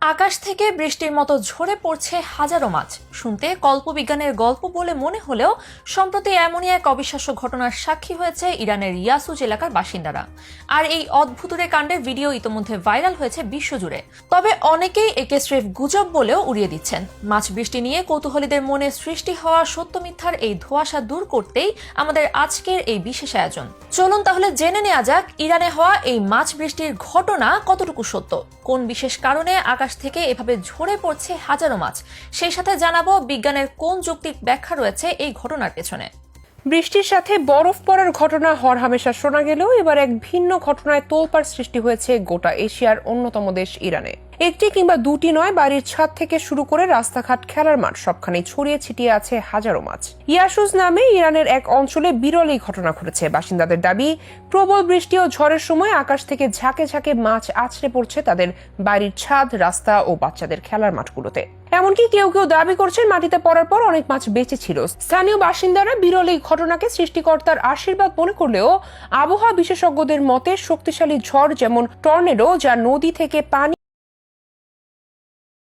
আকাশ থেকে বৃষ্টির মতো ঝরে পড়ছে হাজারো মাছ। শুনতে কল্পবিজ্ঞানের গল্প বলে মনে হলেও সম্প্রতি এমনই এক অবিশ্বাস্য ঘটনার সাক্ষী হয়েছে ইরানের ইয়াসুজ এলাকার বাসিন্দারা। আর এই অদ্ভুতুরে কাণ্ডের ভিডিও ইতোমধ্যে ভাইরাল হয়েছে বিশ্বজুড়ে। তবে অনেকেই একে স্রেফ গুজব বলেও উড়িয়ে দিচ্ছেন। মাছ বৃষ্টি নিয়ে কৌতূহলীদের মনে সৃষ্টি হওয়া সত্য মিথ্যার এই ধোঁয়াশা দূর করতেই আমাদের আজকের এই বিশেষ আয়োজন। চলুন তাহলে জেনে নেওয়া যাক ইরানে হওয়া এই মাছ বৃষ্টির ঘটনা কতটুকু সত্য। কোন বিশেষ কারণে আকাশ থেকে এভাবে ঝরে পড়ছে হাজারো মাছ। সেই সাথে জানাব বিজ্ঞানের কোন যৌক্তিক ব্যাখ্যা রয়েছে এই ঘটনার পেছনে। বৃষ্টির সাথে বরফ পড়ার ঘটনা হর হামেশা শোনা গেলেও এবার এক ভিন্ন ঘটনায় তোলপাড় সৃষ্টি হয়েছে গোটা এশিয়ার অন্যতম দেশ ইরানে। একটি কিংবা দুটি নয়, বাড়ির ছাদ থেকে শুরু করে রাস্তাঘাট খেলার মাঠ সবখানেই ছড়িয়ে ছিটিয়ে আছে হাজারো মাছ। ইয়াসুজ নামে ইরানের এক অঞ্চলে বিরল এই ঘটনা ঘটেছে। বাসিন্দাদের দাবি, প্রবল বৃষ্টি ও ঝড়ের সময় আকাশ থেকে ঝাঁকে ঝাঁকে মাছ আছড়ে পড়ছে তাদের বাড়ির ছাদ, রাস্তা ও বাচ্চাদের খেলার মাঠগুলোতে। এমনকি কেউ কেউ দাবি করছেন, মাটিতে পড়ার পর অনেক মাছ বেঁচে ছিল। স্থানীয় বাসিন্দারা বিরল এই ঘটনাকে সৃষ্টিকর্তার আশীর্বাদ মনে করলেও আবহাওয়া বিশেষজ্ঞদের মতে শক্তিশালী ঝড় যেমন টর্নেডো, যা নদী থেকে পানি